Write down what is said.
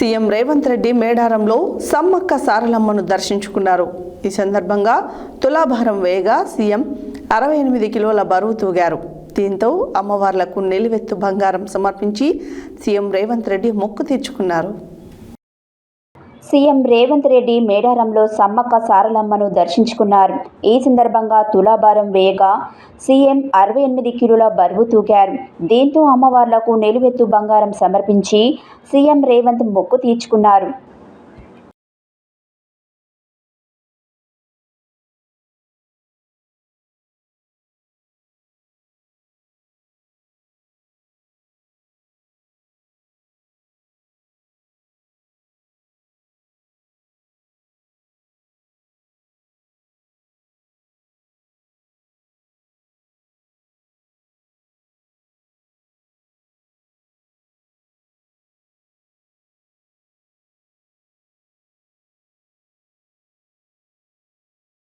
CM Revanth Reddy మేడారంలో సమ్మక్క సారలమ్మను దర్శించుకున్నారు. ఈ సందర్భంగా తులాభారం వేయగా సీఎం అరవై ఎనిమిది కిలోల బరువు తూగారు. దీంతో అమ్మవార్లకు నిలువెత్తు బంగారం సమర్పించి సీఎం రేవంత్ రెడ్డి మొక్కు తీర్చుకున్నారు. సీఎం రేవంత్ రెడ్డి మేడారంలో సమ్మక్క సారలమ్మను దర్శించుకున్నారు. ఈ సందర్భంగా తులాభారం వేయగా సీఎం అరవై ఎనిమిది కిలోల బరువు తూగారు దీంతో అమ్మవార్లకు నిలువెత్తు బంగారం సమర్పించి సీఎం రేవంత్ మొక్కు తీర్చుకున్నారు.